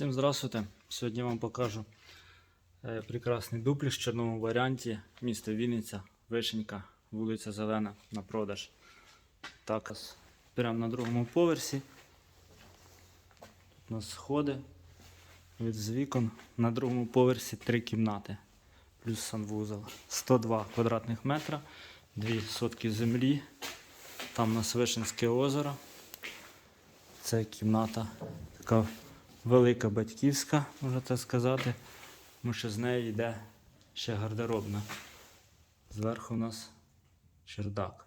Всім здравствуйте! Сьогодні вам покажу е, прекрасний дупліш в чорному варіанті. Місто Вінниця, Вишенька, вулиця Зелена на продаж. Так, прямо на другому поверсі. Тут у нас сходи від з вікон. На другому поверсі три кімнати. Плюс санвузол. 102 квадратних метра, дві сотки землі. Там у нас Вишенське озеро. Це кімната така велика батьківська, можна так сказати, тому що з неї йде ще гардеробна. Зверху у нас чердак.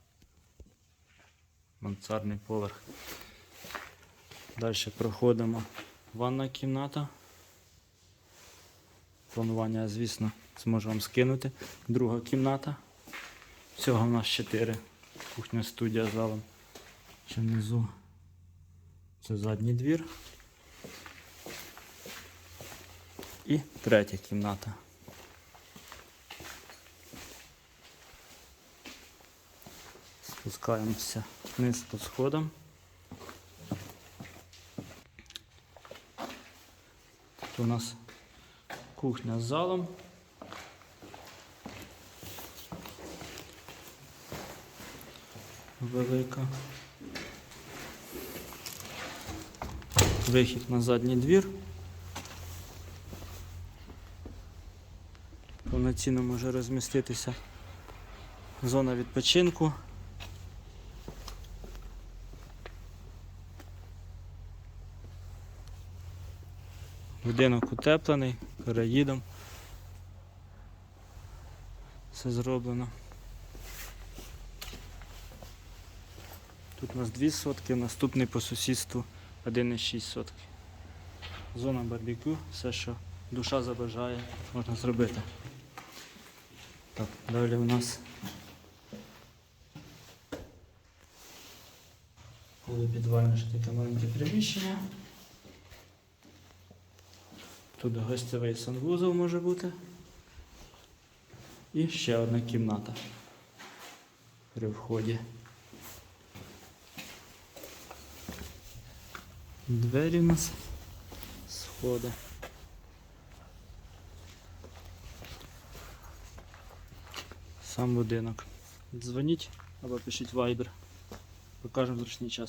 Мансардний поверх. Далі проходимо ванна кімната. Планування, звісно, зможу вам скинути. Друга кімната. Всього в нас 4. Кухня студія залом. Ще внизу. Це задній двір. І третя кімната. Спускаємося вниз по сходам. Тут у нас кухня з залом. Велика. Вихід на задній двір. Повноцінно може розміститися зона відпочинку. Будинок утеплений, переїдом. Все зроблено. Тут у нас 2 сотки, наступний по сусідству 1,6 сотки. Зона барбекю, все, що душа забажає, можна зробити. Так, далі у нас полупідвальне ж таке маленьке приміщення. Тут гостєвий санвузол може бути. І ще одна кімната при вході. Двері у нас сходи. Сам будинок. Дзвоніть або пишіть вайбер. Покажемо зручний час.